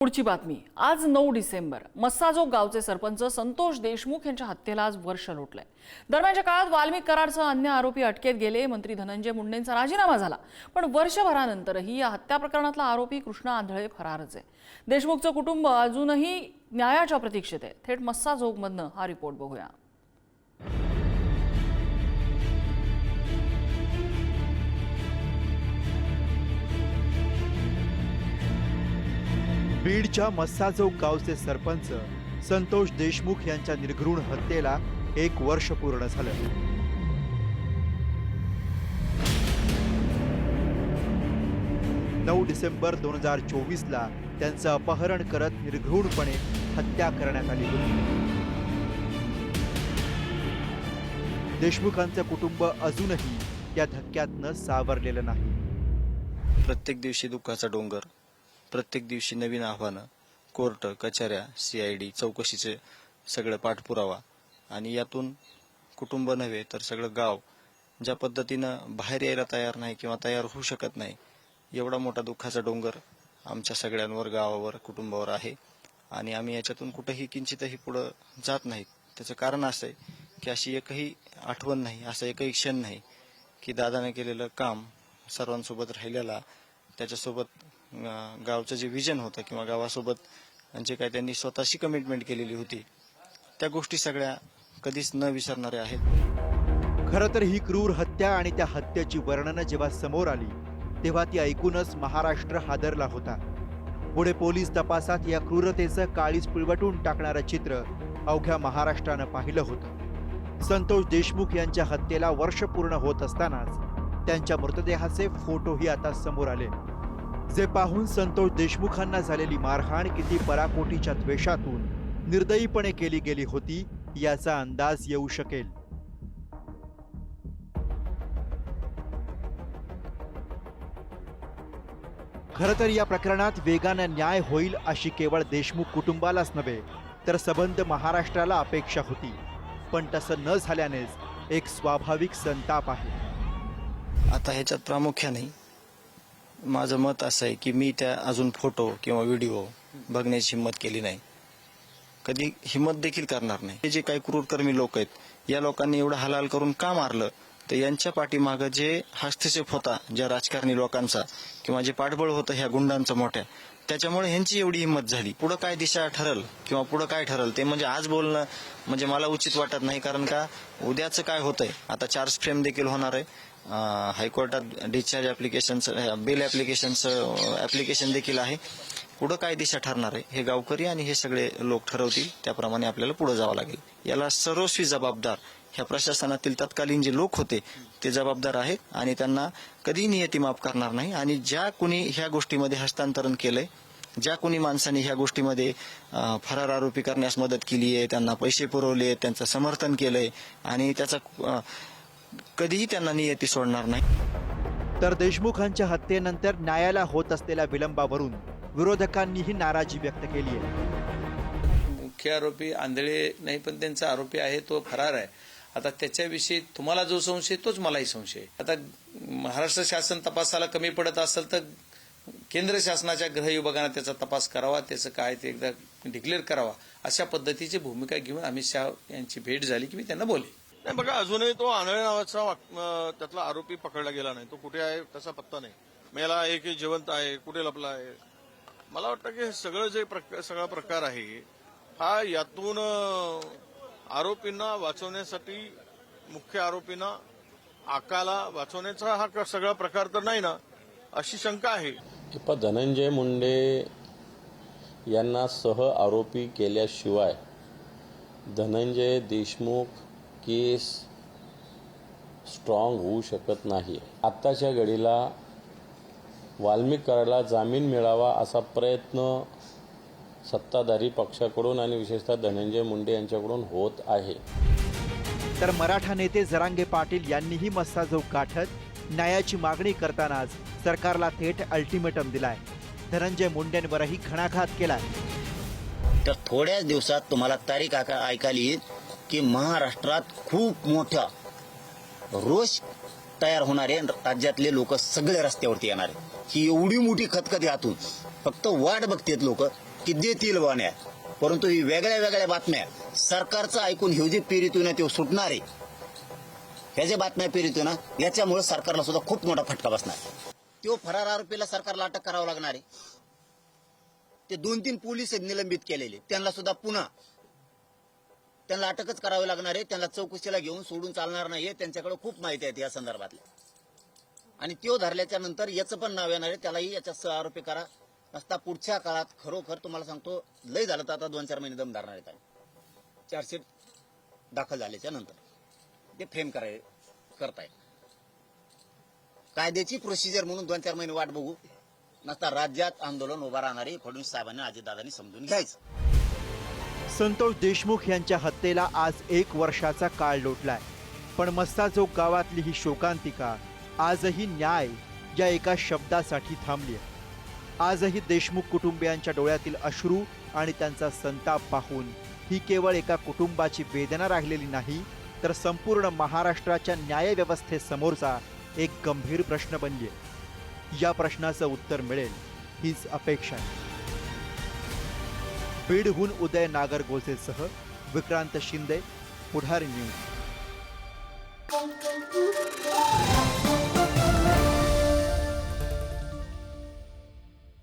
पुढची बातमी. आज नऊ डिसेंबर. मस्साजोग गावचे सरपंच संतोष देशमुख यांच्या हत्येला आज वर्ष लोटलंय. दरम्यानच्या काळात वाल्मिक करारसह अन्य आरोपी अटकेत गेले. मंत्री धनंजय मुंडेंचा राजीनामा झाला. पण वर्षभरानंतरही या हत्या प्रकरणातला आरोपी कृष्णा आंधळे फरारच आहे. देशमुखचं कुटुंब अजूनही न्यायाच्या प्रतीक्षेत आहे. थेट मस्साजोगमधनं हा रिपोर्ट बघूया. बीडच्या मस्साजोग गावचे सरपंच संतोष देशमुख यांच्या निर्घृण हत्येला एक वर्ष पूर्ण झालं. नऊ डिसेंबर दोन हजार चोवीसला त्यांचं अपहरण करत निर्घृणपणे हत्या करण्यात आली होती. देशमुखांचं कुटुंब अजूनही या धक्क्यातनं सावरलेलं नाही. प्रत्येक दिवशी दुःखाचा डोंगर. प्रत्येक दिवशी नवीन आव्हानं कोर्ट कचऱ्या सी आय डी चौकशीचे सगळं पाठपुरावा आणि यातून कुटुंब नव्हे तर सगळं गाव ज्या पद्धतीनं बाहेर यायला तयार नाही किंवा तयार होऊ शकत नाही एवढा मोठा दुःखाचा डोंगर आमच्या सगळ्यांवर गावावर कुटुंबावर आहे आणि आम्ही याच्यातून कुठंही किंचितही पुढं जात नाहीत. त्याचं कारण असं आहे की अशी एकही आठवण नाही असा एकही क्षण नाही की दादाने केलेलं काम सर्वांसोबत राहिलेला त्याच्यासोबत गावचं जे विजन होतं किंवा गावासोबत जे काय त्यांनी स्वतःशी कमिटमेंट केलेली होती त्या गोष्टी सगळ्या कधीच न विसरणाऱ्या आहेत. खरं तर ही क्रूर हत्या आणि त्या हत्येची वर्णनं जेव्हा समोर आली तेव्हा ती ऐकूनच महाराष्ट्र हादरला होता. पुढे पोलीस तपासात या क्रूरतेचं काळीच पिळवटून टाकणारं चित्र अवघ्या महाराष्ट्रानं पाहिलं होतं. संतोष देशमुख यांच्या हत्येला वर्ष पूर्ण होत असतानाच त्यांच्या मृतदेहाचे फोटोही आता समोर आले. जे पाहून संतोष देशमुखांना झालेली मारहाण किती पराकोटीच्या द्वेषातून निर्दयीपणे केली गेली होती याचा अंदाज येऊ शकेल. खरं तर या प्रकरणात वेगानं न्याय होईल अशी केवळ देशमुख कुटुंबालाच नव्हे तर सबंध महाराष्ट्राला अपेक्षा होती. पण तसं न झाल्यानेच एक स्वाभाविक संताप आहे. आता ह्याच्यात प्रामुख्याने माझं मत असं आहे की मी त्या अजून फोटो किंवा व्हिडिओ बघण्याची हिंमत केली नाही. कधी हिंमत देखील करणार नाही. हे जे काही क्रूरकर्मी लोक आहेत या लोकांनी एवढं हलाल करून का मारलं? तर यांच्या पाठीमागं जे हस्तक्षेप होता ज्या राजकारणी लोकांचा किंवा जे पाठबळ होतं ह्या गुंडांचं मोठ्या त्याच्यामुळे ह्यांची एवढी हिंमत झाली. पुढं काय दिशा ठरल किंवा पुढं काय ठरल ते म्हणजे आज बोलणं म्हणजे मला उचित वाटत नाही कारण का उद्याचं काय होतंय? आता चार्ज फ्रेम देखील होणार आहे. हायकोर्टात डिस्चार्ज ऍप्लिकेशनचं बिल ऍप्लिकेशनचं ऍप्लिकेशन देखील आहे. पुढं काय दिशा ठरणार आहे हे गावकरी आणि हे सगळे लोक ठरवतील. त्याप्रमाणे आपल्याला पुढे जावं लागेल. याला सर्वस्वी जबाबदार ह्या प्रशासनातील तत्कालीन जे लोक होते ते जबाबदार आहेत आणि त्यांना कधी नियती माफ करणार नाही. आणि ज्या कुणी ह्या गोष्टीमध्ये हस्तांतरण केलंय ज्या कोणी माणसांनी ह्या गोष्टीमध्ये फरार आरोपी करण्यास मदत केली आहे त्यांना पैसे पुरवले त्यांचं समर्थन केलंय आणि त्याचा कधीही त्यांना नियती सोडणार नाही. तर देशमुखांच्या हत्येनंतर न्यायाला होत असलेल्या विलंबावरून विरोधकांनीही नाराजी व्यक्त केली आहे. मुख्य आरोपी आंधळे नाही पण त्यांचा आरोपी आहे तो फरार आहे. आता त्याच्याविषयी तुम्हाला जो संशय तोच मलाही संशय. आता महाराष्ट्र शासन तपासाला कमी पडत असेल तर केंद्र शासनाच्या गृह विभागाने त्याचा तपास करावा त्याचं काय ते एकदा डिक्लेअर करावा अशा पद्धतीची भूमिका घेऊन अमित शहा यांची भेट झाली की मी त्यांना बोले नाही बघा अजूनही तो आंधळे नावाचा वाक- त्यातला आरोपी पकडला गेला नाही. तो कुठे आहे त्याचा पत्ता नाही. मेला आहे की जिवंत आहे कुठे लपला आहे? मला वाटतं की हे सगळं जे प्रक- सगळा प्रकार आहे हा यातून आरोपींना वाचवण्यासाठी मुख्य आरोपींना आकाला वाचवण्याचा हा क- सगळा प्रकार तर नाही ना अशी शंका आहे. पण धनंजय मुंडे यांना सह आरोपी केल्याशिवाय धनंजय देशमुख केस स्ट्रॉंग होऊ शकत नाही. आत्ताच्या घडीला वाल्मिक कराडला जामीन मिळावा असा प्रयत्न सत्ताधारी पक्षाकडून आणि विशेषतः धनंजय मुंडे यांच्याकडून होत आहे. तर मराठा नेते जरांगे पाटील यांनीही मस्साजोग गाठत न्यायाची मागणी करतानाच सरकारला थेट अल्टिमेटम दिलाय. धनंजय मुंडेंवरही घणाघात केलाय. तर थोड्याच दिवसात तुम्हाला तारीख ऐकायला येईल. की महाराष्ट्रात खूप मोठा रोष तयार होणारे राज्यातले लोक सगळे रस्त्यावरती येणार ही एवढी मोठी खतखत यातून फक्त वाट बघतेत लोक की देतील वाण्या. परंतु ही वेगळ्या वेगळ्या बातम्या सरकारचं ऐकून हे जे पेरीतून ते सुटणार आहे. ह्या ज्या बातम्या पेरीतून याच्यामुळे सरकारला सुद्धा खूप मोठा फटका बसणार तो फरार आरोपीला सरकारला अटक करावं लागणार आहे. ते दोन तीन पोलीस निलंबित केलेले. त्यांना सुद्धा पुन्हा त्यांना अटकच करावी लागणार आहे. त्यांना चौकशीला घेऊन सोडून चालणार नाहीये. त्यांच्याकडे खूप माहिती आहे या संदर्भातल्या. आणि त्यो धरल्याच्या नंतर याचं पण नाव येणार आहे. त्यालाही याच्या सह आरोपी करा. नसता पुढच्या काळात खरोखर तुम्हाला सांगतो लय झालं तर आता दोन चार महिने दम धरणार आहेत आम्ही. चार्जशीट दाखल झाल्याच्यानंतर. ते फ्रेम कराय करताय कायद्याची प्रोसिजर म्हणून दोन चार महिने वाट बघू. नसता राज्यात आंदोलन उभं राहणार आहे. फडणवीस साहेबांनी अजितदादांनी समजून घ्यायचं. संतोष देशमुख यांच्या हत्येला आज एक वर्षाचा काळ लोटलाय. पण मस्साजोग गावातली ही शोकांतिका आजही न्याय या एका शब्दासाठी थांबली आहे. आजही देशमुख कुटुंबियांच्या डोळ्यातील अश्रू आणि त्यांचा संताप पाहून ही केवळ एका कुटुंबाची वेदना राहिलेली नाही तर संपूर्ण महाराष्ट्राच्या न्यायव्यवस्थेसमोरचा एक गंभीर प्रश्न बनली या प्रश्नाचं उत्तर मिळेल हीच अपेक्षा आहे. बीडहून उदय नागरगोजेसह विक्रांत शिंदे पुढारी न्यूज.